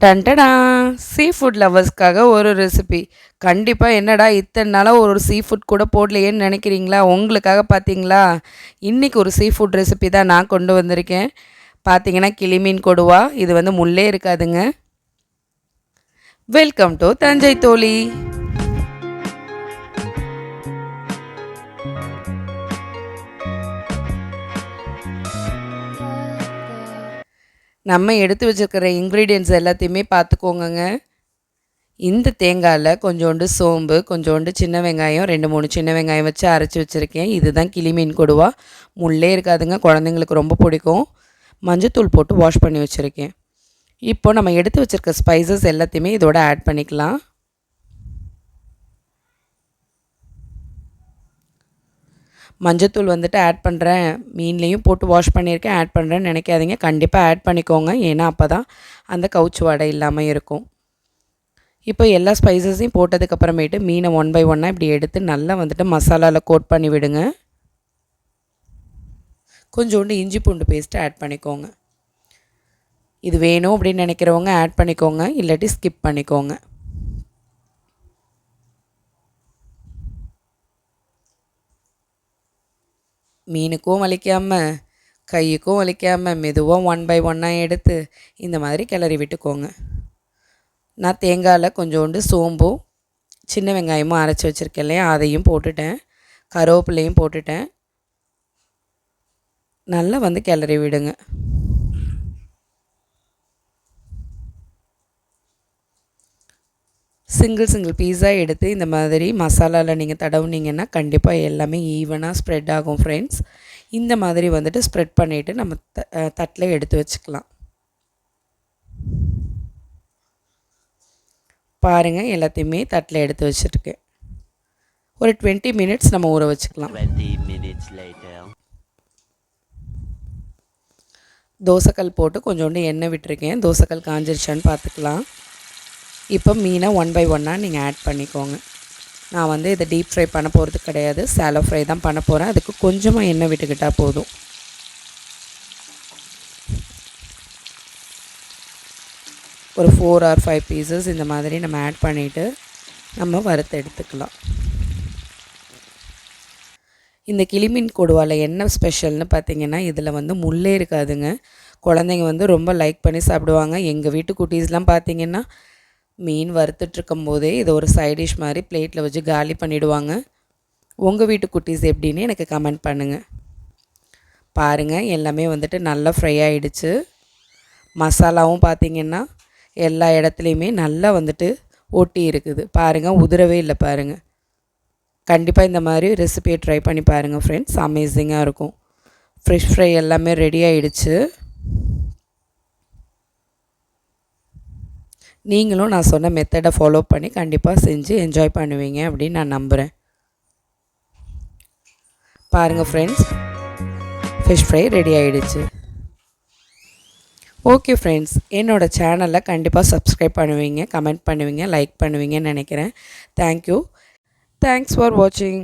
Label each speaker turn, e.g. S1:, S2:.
S1: டன்டடா sea food லவர்ஸ்க்காக ஒரு recipe கண்டிப்பாக என்னடா இத்தனை நாளாக ஒரு சீ ஃபுட் கூட போடலையேன்னு நினைக்கிறீங்களா? உங்களுக்காக பார்த்தீங்களா இன்றைக்கி ஒரு சீ ஃபுட் ரெசிபி தான் நான் கொண்டு வந்திருக்கேன். பார்த்தீங்கன்னா கிளிமீன் கொடுவா. இது வந்து முள்ளே இருக்காதுங்க. வெல்கம் டு தஞ்சை தோழி. நம்ம எடுத்து வச்சுருக்கிற இன்க்ரீடியன்ட்ஸ் எல்லாத்தையுமே பார்த்துக்கோங்கங்க. இந்த தேங்காயில் கொஞ்சோண்டு சோம்பு கொஞ்சோண்டு சின்ன வெங்காயம் ரெண்டு மூணு சின்ன வெங்காயம் வச்சு அரைச்சி வச்சுருக்கேன். இதுதான் கிளிமீன் கொடுவா. முள்ளே இருக்காதுங்க குழந்தைங்களுக்கு ரொம்ப பிடிக்கும். மஞ்சத்தூள் போட்டு வாஷ் பண்ணி வச்சுருக்கேன். இப்போ நம்ம எடுத்து வச்சுருக்க ஸ்பைசஸ் எல்லாத்தையுமே இதோட ஆட் பண்ணிக்கலாம். மஞ்சத்தூள் வந்துட்டு ஆட் பண்ணுறேன் மீன்லேயும் போட்டு வாஷ் பண்ணியிருக்கேன். ஆட் பண்ணுறேன்னு நினைக்காதீங்க. கண்டிப்பாக ஆட் பண்ணிக்கோங்க. ஏன்னா அப்போ தான் அந்த கவுச்சு வடை இல்லாமல் இருக்கும். இப்போ எல்லா ஸ்பைசஸையும் போட்டதுக்கப்புறமேட்டு மீனை ஒன் பை ஒன்னாக இப்படி எடுத்து நல்லா வந்துட்டு மசாலாவில் கோட் பண்ணி விடுங்க. கொஞ்சோண்டு இஞ்சி பூண்டு பேஸ்ட்டு ஆட் பண்ணிக்கோங்க. இது வேணும் அப்படின்னு நினைக்கிறவங்க ஆட் பண்ணிக்கோங்க. இல்லாட்டி ஸ்கிப் பண்ணிக்கோங்க. மீனுக்கும் வலிக்காமல் கையுக்கும் வலிக்காமல் மெதுவாக ஒன் பை ஒன்னாக எடுத்து இந்த மாதிரி கிளறி விட்டுக்கோங்க. நான் தேங்காயில் கொஞ்சோண்டு சோம்பும் சின்ன வெங்காயமும் அரைச்சி வச்சுருக்கேன் இல்லையா? அதையும் போட்டுட்டேன். கருவேப்பிலையும் போட்டுட்டேன். நல்லா வந்து கிளறி விடுங்க. சிங்கிள் சிங்கிள் பீஸாக எடுத்து இந்த மாதிரி மசாலாவில் நீங்கள் தடவுனீங்கன்னா கண்டிப்பாக எல்லாமே ஈவனாக ஸ்ப்ரெட் ஆகும் ஃப்ரெண்ட்ஸ் இந்த மாதிரி வந்துட்டு ஸ்ப்ரெட் பண்ணிவிட்டு நம்ம த தட்டில் எடுத்து வச்சுக்கலாம். பாருங்கள் எல்லாத்தையுமே தட்டில் எடுத்து வச்சுருக்கேன் ஒரு டுவெண்ட்டி மினிட்ஸ் நம்ம ஊற வச்சுக்கலாம்.
S2: 20 minutes later.
S1: தோசைக்கல் போட்டு கொஞ்சோண்டு எண்ணெய் விட்டுருக்கேன். தோசைக்கல் காஞ்சிருச்சான்னு பார்த்துக்கலாம் இப்போ மீனை ஒன் பை ஒன்னாக நீங்கள் ஆட் பண்ணிக்கோங்க. நான் வந்து இதை டீப் ஃப்ரை பண்ண போகிறது கிடையாது. சேலோ ஃப்ரை தான் பண்ண போகிறேன் அதுக்கு கொஞ்சமாக எண்ணெய் விட்டுக்கிட்டால் போதும். ஒரு ஃபோர் ஆர் ஃபைவ் பீசஸ் இந்த மாதிரி நம்ம ஆட் பண்ணிவிட்டு நம்ம வறுத்து எடுத்துக்கலாம். இந்த கிளிமீன் கொடுவாவில் என்ன ஸ்பெஷல்னு பார்த்தீங்கன்னா இதில் வந்து முள்ளே இருக்காதுங்க. குழந்தைங்க வந்து ரொம்ப லைக் பண்ணி சாப்பிடுவாங்க. எங்கள் வீட்டு குட்டீஸ்லாம் பார்த்தீங்கன்னா மீன் வறுத்துட்ருக்கும் போதே இதை ஒரு சைடிஷ் மாதிரி பிளேட்டில் வச்சு காலி பண்ணிவிடுவாங்க உங்கள் வீட்டு குட்டீஸ் எப்படின்னு எனக்கு கமெண்ட் பண்ணுங்கள் பாருங்கள் எல்லாமே வந்துட்டு நல்லா ஃப்ரை ஆகிடுச்சு மசாலாவும் பார்த்தீங்கன்னா எல்லா இடத்துலையுமே நல்லா வந்துட்டு ஒட்டி இருக்குது. பாருங்கள் உதிரவே இல்லை பாருங்கள் கண்டிப்பாக இந்த மாதிரி ரெசிபியை ட்ரை பண்ணி பாருங்கள் ஃப்ரெண்ட்ஸ் அமேசிங்காக இருக்கும். ஃப்ரெஷ் ஃப்ரை எல்லாமே ரெடி ஆகிடுச்சு நீங்களும் நான் சொன்ன மெத்தடை ஃபாலோ பண்ணி கண்டிப்பாக செஞ்சு என்ஜாய் பண்ணுவீங்க அப்படின்னு நான் நம்புகிறேன் பாருங்கள் ஃப்ரெண்ட்ஸ் ஃபிஷ் ஃப்ரை ரெடி ஆகிடுச்சு ஓகே ஃப்ரெண்ட்ஸ் என்னோடய சேனலை கண்டிப்பாக சப்ஸ்கிரைப் பண்ணுவீங்க கமெண்ட் பண்ணுவீங்க லைக் பண்ணுவீங்கன்னு நினைக்கிறேன். தேங்க்யூ தேங்க்ஸ் ஃபார் வாட்சிங்